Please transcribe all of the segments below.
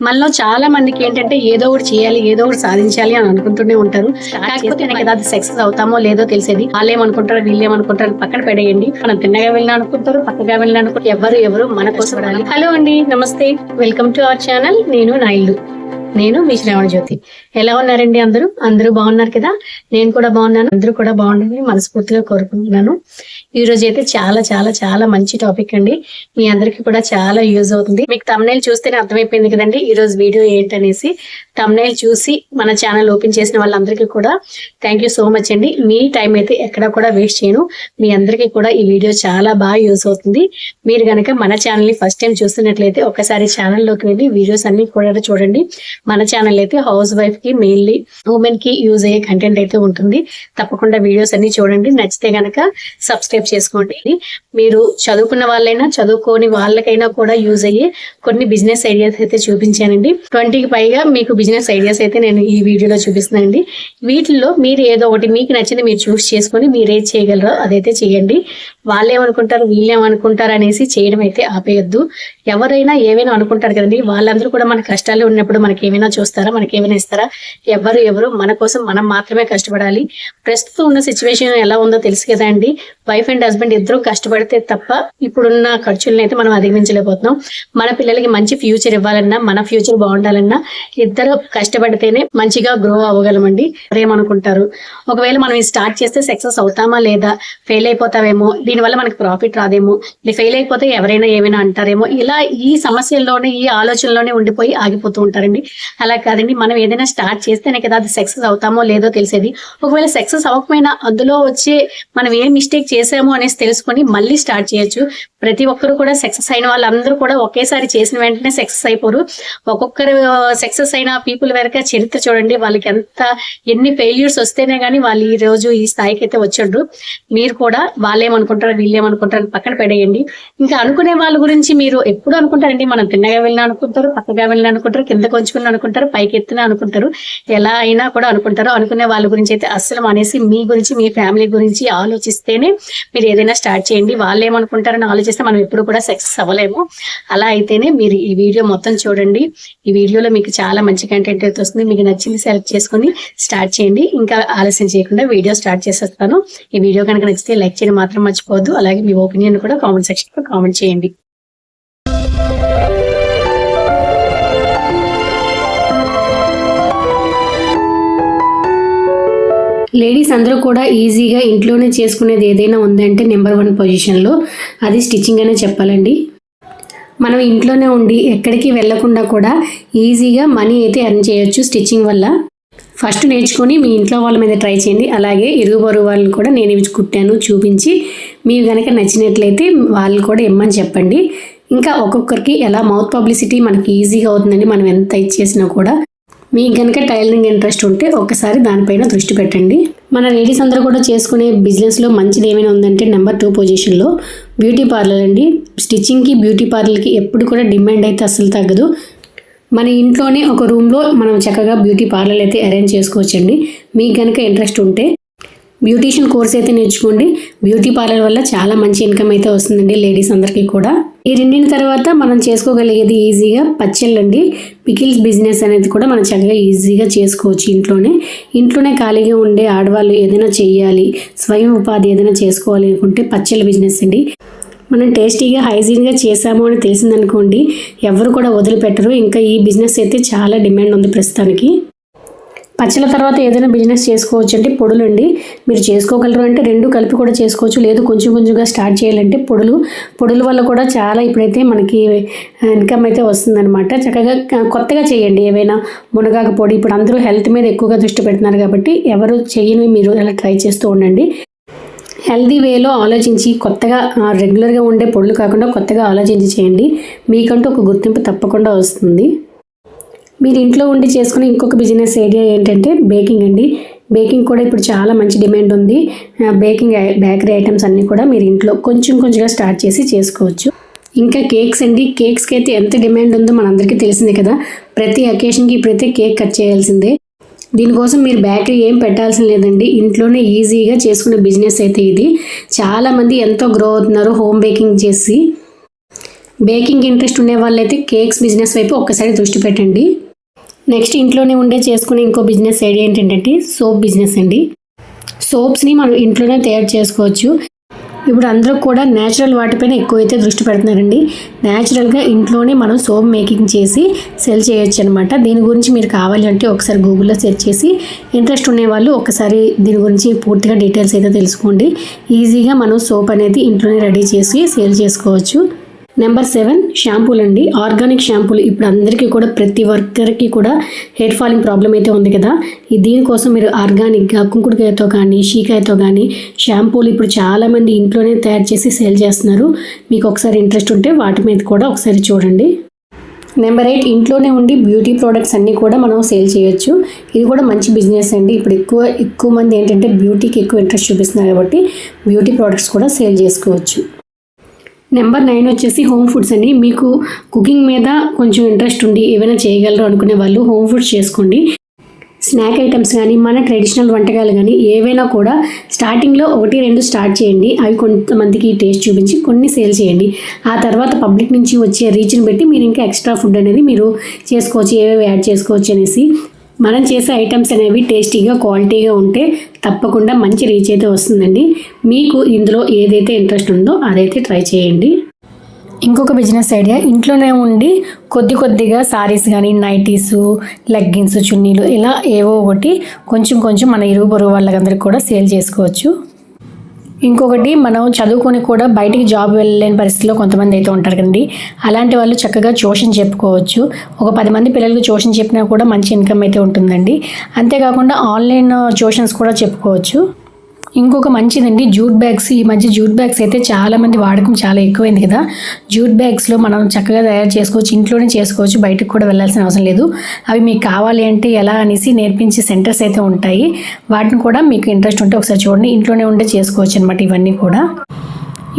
మనలో చాలా మందికి ఏంటంటే ఏదో ఒకటి చేయాలి ఏదో ఒకటి సాధించాలి అని అనుకుంటూనే ఉంటారు. కాకపోతే కదా అది సక్సెస్ అవుతామో లేదో తెలిసేది. వాళ్ళు ఏమనుకుంటారు వీళ్ళు ఏమనుకుంటారు పక్కన పడేయండి. మనం తిన్నగా వెళ్ళిన అనుకుంటారు పక్కగా వెళ్ళిన అనుకుంటారు. ఎవరు ఎవరు మన కోసం హలో అండి నమస్తే. వెల్కమ్ టు అవర్ ఛానల్ నేను నా ఇల్లు నేను మీ శ్రావణ జ్యోతి ఎలా ఉన్నారండి అందరూ? అందరూ బాగున్నారు కదా? నేను కూడా బాగున్నాను. అందరూ కూడా బాగుండాలని మనస్ఫూర్తిగా కోరుకుంటున్నాను. ఈ రోజు అయితే చాలా చాలా చాలా మంచి టాపిక్ అండి. మీ అందరికీ కూడా చాలా యూజ్ అవుతుంది. మీకు తమ్నైల్ చూస్తేనే అర్థమైపోయింది కదండి ఈ రోజు వీడియో ఏంటనేసి. తమ్నైల్ చూసి మన ఛానల్ ఓపెన్ చేసిన వాళ్ళందరికీ కూడా థ్యాంక్ యూ సో మచ్ అండి. మీ టైం అయితే ఎక్కడ కూడా వేస్ట్ చేయను. మీ అందరికీ కూడా ఈ వీడియో చాలా బాగా యూజ్ అవుతుంది. మీరు గనక మన ఛానల్ని ఫస్ట్ టైం చూస్తున్నట్లయితే ఒకసారి ఛానల్లోకి వెళ్ళి వీడియోస్ అన్ని కూడా చూడండి. మన ఛానల్ అయితే హౌస్ వైఫ్కి మెయిన్లీ ఉమెన్కి యూజ్ అయ్యే కంటెంట్ అయితే ఉంటుంది. తప్పకుండా వీడియోస్ అన్ని చూడండి. నచ్చితే గనక సబ్స్క్రైబ్ చేసుకోండి. మీరు చదువుకున్న వాళ్ళైనా చదువుకోని వాళ్ళకైనా కూడా యూజ్ అయ్యే కొన్ని బిజినెస్ ఐడియాస్ అయితే చూపించానండి. ట్వంటీకి పైగా మీకు బిజినెస్ ఐడియాస్ అయితే నేను ఈ వీడియోలో చూపిస్తున్నానండి. వీటిల్లో మీరు ఏదో ఒకటి మీకు నచ్చింది మీరు చూస్ చేసుకొని మీరు చేయగలరో అదైతే చేయండి. వాళ్ళు ఏమనుకుంటారు వీళ్ళు అనేసి చేయడం అయితే ఆపేయద్దు. ఎవరైనా ఏమైనా అనుకుంటారు కదండి వాళ్ళందరూ కూడా మన కష్టాలు ఉన్నప్పుడు మనకి ఏమైనా చూస్తారా? మనకి ఏమైనా ఇస్తారా? ఎవరు ఎవరు మన కోసం మనం మాత్రమే కష్టపడాలి. ప్రస్తుతం ఉన్న సిచ్యువేషన్ ఎలా ఉందో తెలుసు కదా అండి. వైఫ్ అండ్ హస్బెండ్ ఇద్దరు కష్టపడితే తప్ప ఇప్పుడున్న ఖర్చులను అయితే మనం అధిగమించలేకపోతున్నాం. మన పిల్లలకి మంచి ఫ్యూచర్ ఇవ్వాలన్నా మన ఫ్యూచర్ బాగుండాలన్నా ఇద్దరు కష్టపడితేనే మంచిగా గ్రో అవ్వగలమండి. ఏమనుకుంటారు ఒకవేళ మనం ఇది స్టార్ట్ చేస్తే సక్సెస్ అవుతామా లేదా? ఫెయిల్ అయిపోతామేమో దీనివల్ల మనకి ప్రాఫిట్ రాదేమో? ఇది ఫెయిల్ అయిపోతే ఎవరైనా ఏమైనా అంటారేమో? ఇలా ఈ సమస్యల్లోనే ఈ ఆలోచనలోనే ఉండిపోయి ఆగిపోతూ ఉంటారండి. అలా కాదండి. మనం ఏదైనా స్టార్ట్ చేస్తేనే కదా అది సక్సెస్ అవుతామో లేదో తెలిసేది. ఒకవేళ సక్సెస్ అవ్వకపోయినా అందులో వచ్చే మనం ఏం మిస్టేక్ చేసామో అనేసి తెలుసుకొని మళ్ళీ స్టార్ట్ చేయొచ్చు. ప్రతి ఒక్కరు కూడా సక్సెస్ అయిన వాళ్ళందరూ కూడా ఒకేసారి చేసిన వెంటనే సక్సెస్ అయిపోరు. ఒక్కొక్కరు సక్సెస్ అయిన పీపుల్ వెనక చరిత్ర చూడండి. వాళ్ళకి ఎంత ఎన్ని ఫెయిల్యూర్స్ వస్తేనే కానీ వాళ్ళు ఈ రోజు ఈ స్థాయికి అయితే వచ్చారు. మీరు కూడా వాళ్ళేమనుకుంటారు వీళ్ళేమనుకుంటారు అని పక్కన పెడేయండి. ఇంకా అనుకునే వాళ్ళ గురించి మీరు ఎప్పుడు అనుకుంటారండి? మనం తిన్నగా వెళ్ళిన అనుకుంటారు పక్కగా వెళ్ళిన అనుకుంటారు కింద కొంచుకుని అనుకుంటారు పైకి ఎత్తున అనుకుంటారు ఎలా అయినా కూడా అనుకుంటారు. అనుకునే వాళ్ళ గురించి అయితే అస్సలు అనేసి మీ గురించి మీ ఫ్యామిలీ గురించి ఆలోచిస్తేనే మీరు ఏదైనా స్టార్ట్ చేయండి. వాళ్ళు ఏమనుకుంటారని ఆలోచిస్తే మనం ఎప్పుడు కూడా సక్సెస్ అవ్వలేము. అలా అయితేనే మీరు ఈ వీడియో మొత్తం చూడండి. ఈ వీడియోలో మీకు చాలా మంచి కంటెంట్ అయితే వస్తుంది. మీకు నచ్చింది సెలెక్ట్ చేసుకొని స్టార్ట్ చేయండి. ఇంకా ఆలస్యం చేయకుండా వీడియో స్టార్ట్ చేసేస్తాను. ఈ వీడియో కనుక నచ్చితే లైక్ చేయడం మాత్రం మర్చిపోవద్దు. అలాగే మీ ఒపీనియన్ కూడా కామెంట్ సెక్షన్లో కామెంట్ చేయండి. లేడీస్ అందరూ కూడా ఈజీగా ఇంట్లోనే చేసుకునేది ఏదైనా ఉందంటే నెంబర్ వన్ పొజిషన్లో అది స్టిచ్చింగ్ అనే చెప్పాలండి. మనం ఇంట్లోనే ఉండి ఎక్కడికి వెళ్ళకుండా కూడా ఈజీగా మనీ అయితే ఎర్న్ చేయొచ్చు స్టిచ్చింగ్ వల్ల. ఫస్ట్ నేర్చుకొని మీ ఇంట్లో వాళ్ళ మీద ట్రై చేయండి. అలాగే ఇరుగు పొరుగు వాళ్ళని కూడా నేను ఇవి కుట్టాను చూపించి మీకు కనుక నచ్చినట్లయితే వాళ్ళు కూడా ఇమ్మని చెప్పండి. ఇంకా ఒక్కొక్కరికి ఎలా మౌత్ పబ్లిసిటీ మనకి ఈజీగా అవుతుందండి. మనం ఎంత ఇచ్చేసినా కూడా మీకు కనుక టైలరింగ్ ఇంట్రెస్ట్ ఉంటే ఒకసారి దానిపైన దృష్టి పెట్టండి. మన లేడీస్ అందరూ కూడా చేసుకునే బిజినెస్లో మంచిది ఏమైనా ఉందంటే నెంబర్ టూ పొజిషన్లో బ్యూటీ పార్లర్ అండి. స్టిచ్చింగ్కి బ్యూటీ పార్లర్కి ఎప్పుడు కూడా డిమాండ్ అయితే అస్సలు తగ్గదు. మన ఇంట్లోనే ఒక రూమ్లో మనం చక్కగా బ్యూటీ పార్లర్ అయితే అరేంజ్ చేసుకోవచ్చండి. మీకు కనుక ఇంట్రెస్ట్ ఉంటే బ్యూటీషియన్ కోర్స్ అయితే నేర్చుకోండి. బ్యూటీ పార్లర్ వల్ల చాలా మంచి ఇన్కమ్ అయితే వస్తుందండి లేడీస్ అందరికీ కూడా. ఈ రెండిన తర్వాత మనం చేసుకోగలిగేది ఈజీగా పచ్చళ్ళండి. పికిల్స్ బిజినెస్ అనేది కూడా మనం చక్కగా ఈజీగా చేసుకోవచ్చు ఇంట్లోనే. ఇంట్లోనే ఖాళీగా ఉండే ఆడవాళ్ళు ఏదైనా చేయాలి స్వయం ఉపాధి ఏదైనా చేసుకోవాలి అనుకుంటే పచ్చళ్ళ బిజినెస్ అండి. మనం టేస్టీగా హైజీన్గా చేసాము అని తెలిసిందనుకోండి ఎవరు కూడా వదిలిపెట్టరు. ఇంకా ఈ బిజినెస్ అయితే చాలా డిమాండ్ ఉంది ప్రస్తుతానికి. పచ్చల తర్వాత ఏదైనా బిజినెస్ చేసుకోవచ్చు అంటే పొడులు అండి మీరు చేసుకోగలరు అంటే రెండు కలిపి కూడా చేసుకోవచ్చు. లేదు కొంచెం కొంచెంగా స్టార్ట్ చేయాలంటే పొడులు. పొడుల వల్ల కూడా చాలా ఇప్పుడైతే మనకి ఇన్కమ్ అయితే వస్తుందన్నమాట. చక్కగా కొత్తగా చేయండి ఏవైనా మునగాకు పొడి. ఇప్పుడు అందరూ హెల్త్ మీద ఎక్కువగా దృష్టి పెడుతున్నారు కాబట్టి ఎవరు చేయని మీరు అలా ట్రై చేస్తూ ఉండండి. హెల్దీ వేలో ఆలోచించి కొత్తగా రెగ్యులర్గా ఉండే పొడులు కాకుండా కొత్తగా ఆలోచించి చేయండి. మీకంటూ ఒక గుర్తింపు తప్పకుండా వస్తుంది. మీరు ఇంట్లో ఉండి చేసుకునే ఇంకొక బిజినెస్ ఏరియా ఏంటంటే బేకింగ్ అండి. బేకింగ్ కూడా ఇప్పుడు చాలా మంచి డిమాండ్ ఉంది. బేకింగ్ బేకరీ ఐటమ్స్ అన్నీ కూడా మీరు ఇంట్లో కొంచెం కొంచెంగా స్టార్ట్ చేసి చేసుకోవచ్చు. ఇంకా కేక్స్ అండి. కేక్స్కి అయితే ఎంత డిమాండ్ ఉందో మనందరికీ తెలిసిందే కదా. ప్రతి అకేషన్కి ఇప్పుడైతే కేక్ కట్ చేయాల్సిందే. దీనికోసం మీరు బేకరీ ఏం పెట్టాల్సిన లేదండి. ఇంట్లోనే ఈజీగా చేసుకునే బిజినెస్ అయితే ఇది. చాలామంది ఎంతో గ్రో అవుతున్నారు హోమ్ బేకింగ్ చేసి. బేకింగ్ ఇంట్రెస్ట్ ఉండే వాళ్ళైతే కేక్స్ బిజినెస్ వైపు ఒక్కసారి దృష్టి పెట్టండి. నెక్స్ట్ ఇంట్లోనే ఉండే చేసుకునే ఇంకో బిజినెస్ ఐడియా ఏంటంటే సోప్ బిజినెస్ అండి. సోప్స్ని మనం ఇంట్లోనే తయారు చేసుకోవచ్చు. ఇప్పుడు అందరూ కూడా న్యాచురల్ వాటిపైన ఎక్కువైతే దృష్టి పెడుతున్నారండి. న్యాచురల్గా ఇంట్లోనే మనం సోప్ మేకింగ్ చేసి సెల్ చేయొచ్చు అనమాట దీని గురించి మీరు కావాలి అంటే ఒకసారి గూగుల్లో సెర్చ్ చేసి ఇంట్రెస్ట్ ఉండే వాళ్ళు ఒకసారి దీని గురించి పూర్తిగా డీటెయిల్స్ అయితే తెలుసుకోండి. ఈజీగా మనం సోప్ అనేది ఇంట్లోనే రెడీ చేసి సేల్ చేసుకోవచ్చు. నెంబర్ సెవెన్ షాంపూలు అండి. ఆర్గానిక్ షాంపూలు. ఇప్పుడు అందరికీ కూడా ప్రతి వర్కర్కి కూడా హెయిర్ ఫాలింగ్ ప్రాబ్లం అయితే ఉంది కదా. ఈ దీనికోసం మీరు ఆర్గానిక్గా కుంకుడుకాయతో కానీ షీకాయతో కానీ షాంపూలు ఇప్పుడు చాలామంది ఇంట్లోనే తయారు చేసి సేల్ చేస్తున్నారు. మీకు ఒకసారి ఇంట్రెస్ట్ ఉంటే వాటి మీద కూడా ఒకసారి చూడండి. నెంబర్ ఎయిట్ ఇంట్లోనే ఉండి బ్యూటీ ప్రోడక్ట్స్ అన్నీ కూడా మనం సేల్ చేయొచ్చు. ఇది కూడా మంచి బిజినెస్ అండి. ఇప్పుడు ఎక్కువ ఎక్కువ మంది ఏంటంటే బ్యూటీకి ఎక్కువ ఇంట్రెస్ట్ చూపిస్తున్నారు కాబట్టి బ్యూటీ ప్రోడక్ట్స్ కూడా సేల్ చేసుకోవచ్చు. నెంబర్ నైన్ వచ్చేసి హోమ్ ఫుడ్స్ అండి. మీకు కుకింగ్ మీద కొంచెం ఇంట్రెస్ట్ ఉండి ఏమైనా చేయగలరు అనుకునే వాళ్ళు హోమ్ ఫుడ్స్ చేసుకోండి. స్నాక్ ఐటమ్స్ కానీ మన ట్రెడిషనల్ వంటకాలు కానీ ఏవైనా కూడా స్టార్టింగ్లో ఒకటి రెండు స్టార్ట్ చేయండి. అవి కొంతమందికి టేస్ట్ చూపించి కొన్ని సేల్ చేయండి. ఆ తర్వాత పబ్లిక్ నుంచి వచ్చే రీచ్ని బట్టి మీరు ఇంకా ఎక్స్ట్రా ఫుడ్ అనేది మీరు చేసుకోవచ్చు ఏవేవి యాడ్ చేసుకోవచ్చు అనేసి మనం చేసే ఐటమ్స్ అనేవి టేస్టీగా క్వాలిటీగా ఉంటే తప్పకుండా మంచి రీచ్ అయితే వస్తుందండి. మీకు ఇందులో ఏదైతే ఇంట్రెస్ట్ ఉందో అదైతే ట్రై చేయండి. ఇంకొక బిజినెస్ ఐడియా ఇంట్లోనే ఉండి కొద్ది కొద్దిగా సారీస్ కానీ నైటీస్ లెగ్గిన్స్ చున్నీలు ఇలా ఏవో ఒకటి కొంచెం కొంచెం మన ఇరుగు పొరుగు వాళ్ళకందరికీ కూడా సేల్ చేసుకోవచ్చు. ఇంకొకటి మనం చదువుకొని కూడా బయటికి జాబ్ వెళ్ళలేని పరిస్థితిలో కొంతమంది అయితే ఉంటారు కదండి. అలాంటి వాళ్ళు చక్కగా ట్యూషన్ చెప్పుకోవచ్చు. ఒక పది మంది పిల్లలకు ట్యూషన్ చెప్పినా కూడా మంచి ఇన్కమ్ అయితే ఉంటుందండి. అంతేకాకుండా ఆన్లైన్ ట్యూషన్స్ కూడా చెప్పుకోవచ్చు. ఇంకొక మంచిదండి జూట్ బ్యాగ్స్. ఈ మధ్య జూట్ బ్యాగ్స్ అయితే చాలా మంది వాడకం చాలా ఎక్కువైంది కదా. జూట్ బ్యాగ్స్లో మనం చక్కగా తయారు చేసుకోవచ్చు ఇంట్లోనే చేసుకోవచ్చు బయటకు కూడా వెళ్ళాల్సిన అవసరం లేదు. అవి మీకు కావాలి అంటే ఎలా అనేసి నేర్పించే సెంటర్స్ అయితే ఉంటాయి. వాటిని కూడా మీకు ఇంట్రెస్ట్ ఉంటే ఒకసారి చూడండి. ఇంట్లోనే ఉంటే చేసుకోవచ్చు అనమాట ఇవన్నీ కూడా.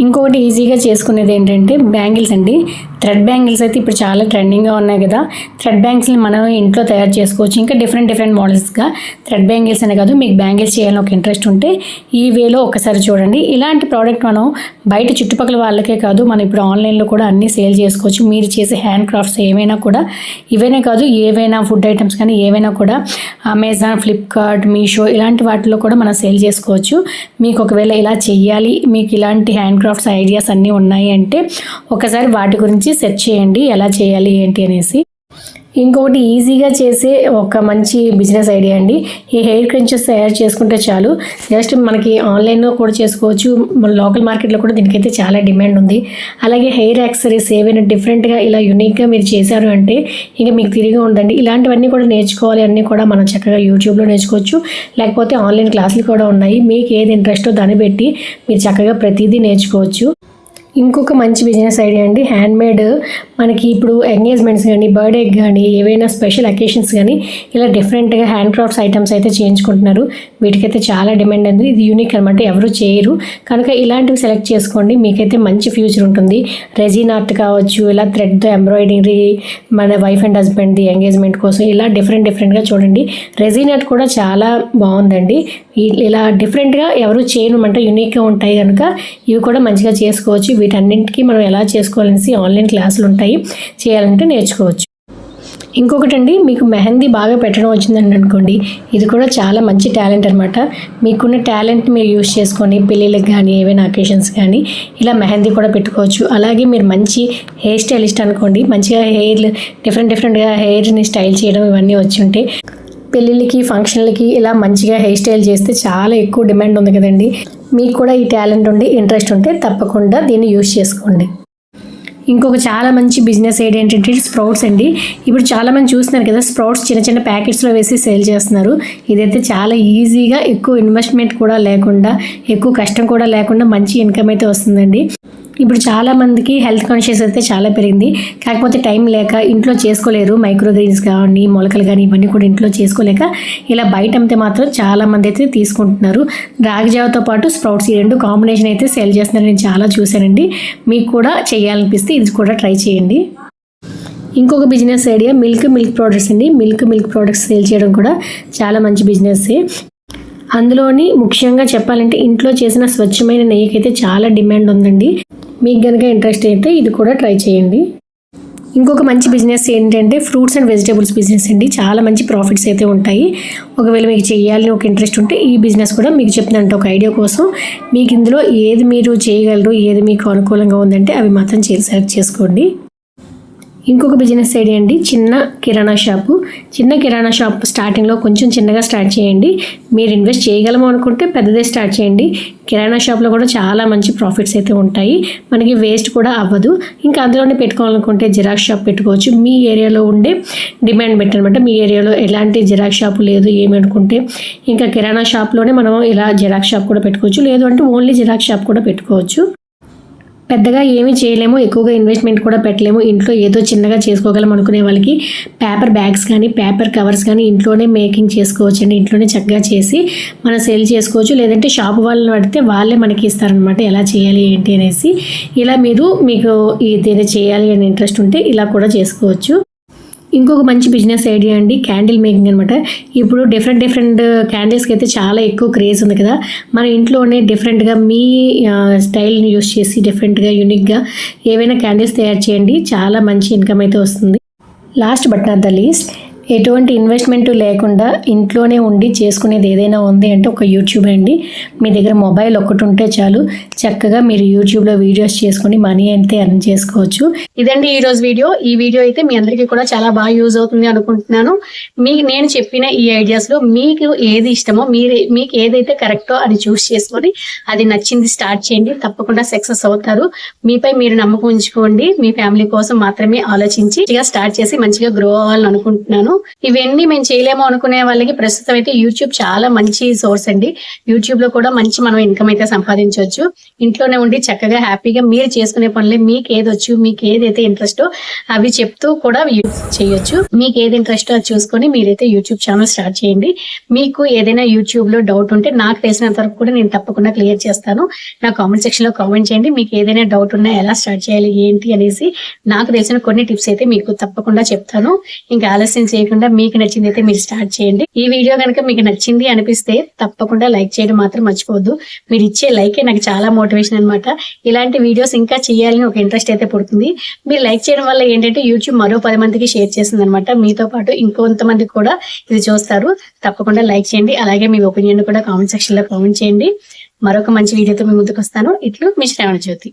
ఇంకొకటి ఈజీగా చేసుకునేది ఏంటంటే బ్యాంగిల్స్ అండి. థ్రెడ్ బ్యాంగిల్స్ అయితే ఇప్పుడు చాలా ట్రెండింగ్గా ఉన్నాయి కదా. థ్రెడ్ బ్యాంగిల్స్ని మనం ఇంట్లో తయారు చేసుకోవచ్చు. ఇంకా డిఫరెంట్ డిఫరెంట్ మోడల్స్గా థ్రెడ్ బ్యాంగిల్స్ అనే కాదు మీకు బ్యాంగిల్స్ చేయాలని ఒక ఇంట్రెస్ట్ ఉంటే ఈ వేలో ఒకసారి చూడండి. ఇలాంటి ప్రోడక్ట్ మనం బయట చుట్టుపక్కల వాళ్ళకే కాదు మనం ఇప్పుడు ఆన్లైన్లో కూడా అన్నీ సేల్ చేసుకోవచ్చు. మీరు చేసే హ్యాండ్ క్రాఫ్ట్స్ ఏమైనా కూడా ఇవైనా కాదు ఏవైనా ఫుడ్ ఐటమ్స్ కానీ ఏవైనా కూడా అమెజాన్ ఫ్లిప్కార్ట్ మీషో ఇలాంటి వాటిలో కూడా మనం సేల్ చేసుకోవచ్చు. మీకు ఒకవేళ ఇలా చెయ్యాలి మీకు ఇలాంటి హ్యాండ్ క్రాఫ్ట్స్ ఐడియాస్ అన్నీ ఉన్నాయి అంటే ఒకసారి వాటి గురించి సెర్చ్ చేయండి ఎలా చేయాలి ఏంటి అనేసి. ఇంకొకటి ఈజీగా చేసే ఒక మంచి బిజినెస్ ఐడియా అండి. ఈ హెయిర్ క్రంచెస్ తయారు చేసుకుంటే చాలు. జస్ట్ మనకి ఆన్లైన్లో కూడా చేసుకోవచ్చు. మన లోకల్ మార్కెట్లో కూడా దీనికైతే చాలా డిమాండ్ ఉంది. అలాగే హెయిర్ యాక్సరీస్ ఏవైనా డిఫరెంట్గా ఇలా యూనిక్గా మీరు చేశారు అంటే ఇంకా మీకు తిరిగి ఉందండి ఇలాంటివన్నీ కూడా నేర్చుకోవాలి అన్నీ కూడా మనం చక్కగా యూట్యూబ్లో నేర్చుకోవచ్చు. లేకపోతే ఆన్లైన్ క్లాసులు కూడా ఉన్నాయి. మీకు ఏది ఇంట్రెస్టో దాన్ని పెట్టి మీరు చక్కగా ప్రతిదీ నేర్చుకోవచ్చు. ఇంకొక మంచి బిజినెస్ ఐడియా అండి. హ్యాండ్ మేడ్ మనకి ఇప్పుడు ఎంగేజ్మెంట్స్ కానీ బర్త్డే కానీ ఏవైనా స్పెషల్ అకేషన్స్ కానీ ఇలా డిఫరెంట్గా హ్యాండ్ క్రాఫ్ట్స్ ఐటమ్స్ అయితే చేయించుకుంటున్నారు. వీటికైతే చాలా డిమాండ్ ఉంది. ఇది యూనిక్ అనమాట ఎవరు చేయరు. కనుక ఇలాంటివి సెలెక్ట్ చేసుకోండి. మీకైతే మంచి ఫ్యూచర్ ఉంటుంది. రెజిన్ ఆర్ట్ కావచ్చు ఇలా థ్రెడ్తో ఎంబ్రాయిడరీ మన వైఫ్ అండ్ హస్బెండ్ది ఎంగేజ్మెంట్ కోసం ఇలా డిఫరెంట్ డిఫరెంట్గా చూడండి. రెజిన్ ఆర్ట్ కూడా చాలా బాగుందండి. ఇలా డిఫరెంట్గా ఎవరు చేయను అంటే యూనిక్గా ఉంటాయి కనుక ఇవి కూడా మంచిగా చేసుకోవచ్చు. వీటన్నింటికి మనం ఎలా చేసుకోవాలనేసి ఆన్లైన్ క్లాసులు ఉంటాయి. చేయాలంటే నేర్చుకోవచ్చు. ఇంకొకటి అండి మీకు మెహందీ బాగా పెట్టడం వచ్చిందని అనుకోండి ఇది కూడా చాలా మంచి టాలెంట్ అనమాట మీకున్న టాలెంట్ మీరు యూస్ చేసుకొని పెళ్ళిళ్ళకి కానీ ఏవైనా అకేషన్స్ కానీ ఇలా మెహందీ కూడా పెట్టుకోవచ్చు. అలాగే మీరు మంచి హెయిర్ స్టైలిస్ట్ అనుకోండి మంచిగా హెయిర్ డిఫరెంట్ డిఫరెంట్గా హెయిర్ని స్టైల్ చేయడం ఇవన్నీ వచ్చి ఉంటే పెళ్ళిళ్ళకి ఫంక్షన్లకి ఇలా మంచిగా హెయిర్ స్టైల్ చేస్తే చాలా ఎక్కువ డిమాండ్ ఉంది కదండి. మీకు కూడా ఈ టాలెంట్ ఉండి ఇంట్రెస్ట్ ఉంటే తప్పకుండా దీన్ని యూజ్ చేసుకోండి. ఇంకొక చాలా మంచి బిజినెస్ ఐడియా ఏంటంటే స్ప్రౌట్స్ అండి. ఇప్పుడు చాలా మంది చూస్తున్నారు కదా స్ప్రౌట్స్ చిన్న చిన్న ప్యాకెట్స్లో వేసి సేల్ చేస్తున్నారు. ఇదైతే చాలా ఈజీగా ఎక్కువ ఇన్వెస్ట్మెంట్ కూడా లేకుండా ఎక్కువ కష్టం కూడా లేకుండా మంచి ఇన్కమ్ అయితే వస్తుందండి. ఇప్పుడు చాలా మందికి హెల్త్ కాన్షియస్ అయితే చాలా పెరిగింది. కాకపోతే టైం లేక ఇంట్లో చేసుకోలేరు. మైక్రో గ్రీన్స్ కానీ మొలకలు కానీ ఇవన్నీ కూడా ఇంట్లో చేసుకోలేక ఇలా బయట అమ్మితే మాత్రం చాలా మంది అయితే తీసుకుంటున్నారు. రాగిజావతో పాటు స్ప్రౌట్స్ ఈ రెండు కాంబినేషన్ అయితే సేల్ చేస్తున్నారు. నేను చాలా చూశానండి. మీకు కూడా చేయాలనిపిస్తే ఇది కూడా ట్రై చేయండి. ఇంకొక business idea milk milk products అండి. మిల్క్ మిల్క్ ప్రోడక్ట్స్ సేల్ చేయడం కూడా చాలా మంచి బిజినెస్సే అందులోని ముఖ్యంగా చెప్పాలంటే ఇంట్లో చేసిన స్వచ్ఛమైన నెయ్యికి అయితే చాలా డిమాండ్ ఉందండి. మీకు కనుక ఇంట్రెస్ట్ అయితే ఇది కూడా ట్రై చేయండి. ఇంకొక మంచి బిజినెస్ ఏంటంటే ఫ్రూట్స్ అండ్ వెజిటేబుల్స్ బిజినెస్ అండి. చాలా మంచి ప్రాఫిట్స్ అయితే ఉంటాయి. ఒకవేళ మీకు చేయాలని ఒక ఇంట్రెస్ట్ ఉంటే ఈ బిజినెస్ కూడా మీకు చెప్తుందంటే ఒక ఐడియా కోసం మీకు ఇందులో ఏది మీరు చేయగలరు ఏది మీకు అనుకూలంగా ఉందంటే అవి మాత్రం చేసి సెలెక్ట్ చేసుకోండి. ఇంకొక బిజినెస్ ఐడియా అండి. చిన్న కిరాణా షాపు చిన్న కిరాణా షాప్ స్టార్టింగ్లో కొంచెం చిన్నగా స్టార్ట్ చేయండి. మీరు ఇన్వెస్ట్ చేయగలము అనుకుంటే పెద్దదే స్టార్ట్ చేయండి. కిరాణా షాప్లో కూడా చాలా మంచి ప్రాఫిట్స్ అయితే ఉంటాయి. మనకి వేస్ట్ కూడా అవ్వదు. ఇంకా అందులోనే పెట్టుకోవాలనుకుంటే జిరాక్స్ షాప్ పెట్టుకోవచ్చు. మీ ఏరియాలో ఉండే డిమాండ్ పెట్టనమాట మీ ఏరియాలో ఎలాంటి జిరాక్స్ షాప్ లేదు ఏమి అనుకుంటే. ఇంకా కిరాణా షాప్లోనే మనం ఇలా జిరాక్స్ షాప్ కూడా పెట్టుకోవచ్చు. లేదు అంటే ఓన్లీ జిరాక్స్ షాప్ కూడా పెట్టుకోవచ్చు. పెద్దగా ఏమీ చేయలేము ఎక్కువగా ఇన్వెస్ట్మెంట్ కూడా పెట్టలేము. ఇంట్లో ఏదో చిన్నగా చేసుకోగలం అనుకునే వాళ్ళకి పేపర్ బ్యాగ్స్ కానీ పేపర్ కవర్స్ కానీ ఇంట్లోనే మేకింగ్ చేసుకోవచ్చు అండి. ఇంట్లోనే చక్కగా చేసి మనం సేల్ చేసుకోవచ్చు. లేదంటే షాప్ వాళ్ళని పడితే వాళ్ళే మనకి ఇస్తారనమాట ఎలా చేయాలి ఏంటి అనేసి. ఇలా మీరు మీకు ఇది చేయాలి అని ఇంట్రెస్ట్ ఉంటే ఇలా కూడా చేసుకోవచ్చు. ఇంకొక మంచి బిజినెస్ ఐడియా అండి క్యాండిల్ మేకింగ్ అనమాట ఇప్పుడు డిఫరెంట్ డిఫరెంట్ క్యాండిల్స్కి అయితే చాలా ఎక్కువ క్రేజ్ ఉంది కదా. మన ఇంట్లోనే డిఫరెంట్గా మీ స్టైల్ని యూస్ చేసి డిఫరెంట్గా యూనిక్గా ఏవైనా క్యాండిల్స్ తయారు చేయండి. చాలా మంచి ఇన్కమ్ అయితే వస్తుంది. Last but not the least ఎటువంటి ఇన్వెస్ట్మెంట్ లేకుండా ఇంట్లోనే ఉండి చేసుకునేది ఏదైనా ఉంది అంటే ఒక యూట్యూబ్ అండి. మీ దగ్గర మొబైల్ ఒకటి ఉంటే చాలు. చక్కగా మీరు యూట్యూబ్లో వీడియోస్ చేసుకుని మనీ అయితే ఎర్న్ చేసుకోవచ్చు. ఇదండి ఈ రోజు వీడియో. ఈ వీడియో అయితే మీ అందరికీ కూడా చాలా బాగా యూజ్ అవుతుంది అనుకుంటున్నాను. మీకు నేను చెప్పిన ఈ ఐడియాస్లో మీకు ఏది ఇష్టమో మీరు మీకు ఏదైతే కరెక్టో అది చూస్ చేసుకొని అది నచ్చింది స్టార్ట్ చేయండి. తప్పకుండా సక్సెస్ అవుతారు. మీపై మీరు నమ్మకం ఉంచుకోండి. మీ ఫ్యామిలీ కోసం మాత్రమే ఆలోచించి స్టార్ట్ చేసి మంచిగా గ్రో అవ్వాలని అనుకుంటున్నాను. ఇవన్నీ మేము చేయలేము అనుకునే వాళ్ళకి ప్రస్తుతం అయితే యూట్యూబ్ చాలా మంచి సోర్స్ అండి. యూట్యూబ్లో కూడా మంచి మనం ఇన్కమ్ అయితే సంపాదించవచ్చు. ఇంట్లోనే ఉండి చక్కగా హ్యాపీగా మీరు చేసుకునే పనులే మీకు ఏది వచ్చు మీకు ఏదైతే ఇంట్రెస్టో అవి చెప్తూ కూడా యూజ్ చేయొచ్చు. మీకు ఏది ఇంట్రెస్టో అది చూసుకొని మీరైతే యూట్యూబ్ ఛానల్ స్టార్ట్ చేయండి. మీకు ఏదైనా యూట్యూబ్లో డౌట్ ఉంటే నాకు తెలిసినంత వరకు కూడా నేను తప్పకుండా క్లియర్ చేస్తాను. నా కామెంట్ సెక్షన్లో కామెంట్ చేయండి. మీకు ఏదైనా డౌట్ ఉన్నా ఎలా స్టార్ట్ చేయాలి ఏంటి అనేసి నాకు తెలిసిన కొన్ని టిప్స్ అయితే మీకు తప్పకుండా చెప్తాను. ఇంకా ఆలస్యం చేయకుండా మీకు నచ్చింది అయితే మీరు స్టార్ట్ చేయండి. ఈ వీడియో కనుక మీకు నచ్చింది అనిపిస్తే తప్పకుండా లైక్ చేయడం మాత్రం మర్చిపోవద్దు. మీరు ఇచ్చే లైకే నాకు చాలా మోటివేషన్ అన్నమాట. ఇలాంటి వీడియోస్ ఇంకా చేయాలని ఒక ఇంట్రెస్ట్ అయితే పుడుతుంది. మీరు లైక్ చేయడం వల్ల ఏంటంటే యూట్యూబ్ మరో పది మందికి షేర్ చేస్తుంది అనమాట మీతో పాటు ఇంకొంతమంది కూడా ఇది చూస్తారు. తప్పకుండా లైక్ చేయండి. అలాగే మీ ఒపీనియన్ కూడా కామెంట్ సెక్షన్లో కామెంట్ చేయండి. మరొక మంచి వీడియోతో మీ ముందుకు వస్తాను. ఇట్లు మీ శ్రావణ జ్యోతి